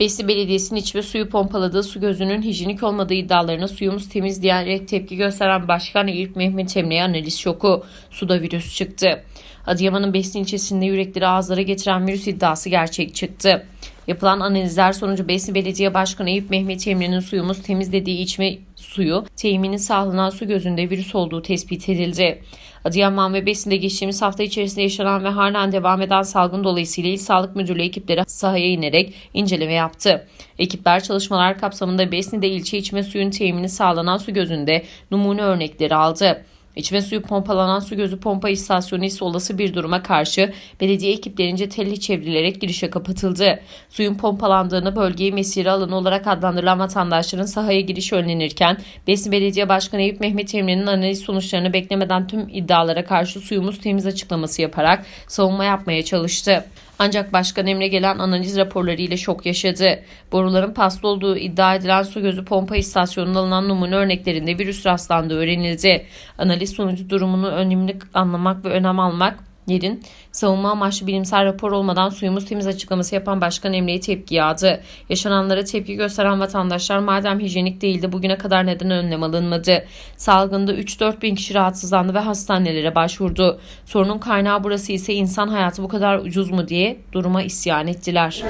Besni Belediyesi'nin içme suyu pompaladığı su gözünün hijyenik olmadığı iddialarına suyumuz temiz diyerek tepki gösteren Başkan Eyüp Mehmet Emre'ye analiz şoku. Suda virüs çıktı. Adıyaman'ın Besni ilçesinde yürekleri ağızlara getiren virüs iddiası gerçek çıktı. Yapılan analizler sonucu Besni Belediye Başkanı Eyüp Mehmet Emre'nin suyumuz temiz dediği içme suyu temini sağlanan su gözünde virüs olduğu tespit edildi. Adıyaman ve Besin'de geçtiğimiz hafta içerisinde yaşanan ve halen devam eden salgın dolayısıyla İl Sağlık Müdürlüğü ekipleri sahaya inerek inceleme yaptı. Ekipler çalışmalar kapsamında Besni'de ilçe içme suyun temini sağlanan su gözünde numune örnekleri aldı. İçme suyu pompalanan su gözü pompa istasyonu ise olası bir duruma karşı belediye ekiplerince telli çevrilerek girişe kapatıldı. Suyun pompalandığını bölgeyi mesire alanı olarak adlandırılan vatandaşların sahaya giriş önlenirken Besni Belediye Başkanı Eyüp Mehmet Emre'nin analiz sonuçlarını beklemeden tüm iddialara karşı suyumuz temiz açıklaması yaparak savunma yapmaya çalıştı. Ancak Başkan Emre gelen analiz raporları ile şok yaşadı. Boruların paslı olduğu iddia edilen su gözü pompa istasyonundan alınan numune örneklerinde virüs rastlandığı öğrenildi. Analiz sonucu durumunu önemli anlamak ve önem almak yerin savunma amaçlı bilimsel rapor olmadan suyumuz temiz açıklaması yapan Başkan Emre'ye tepki yağdı. Yaşananlara tepki gösteren vatandaşlar madem hijyenik değildi bugüne kadar neden önlem alınmadı? Salgında 3-4 bin kişi rahatsızlandı ve hastanelere başvurdu. Sorunun kaynağı burası ise insan hayatı bu kadar ucuz mu diye duruma isyan ettiler.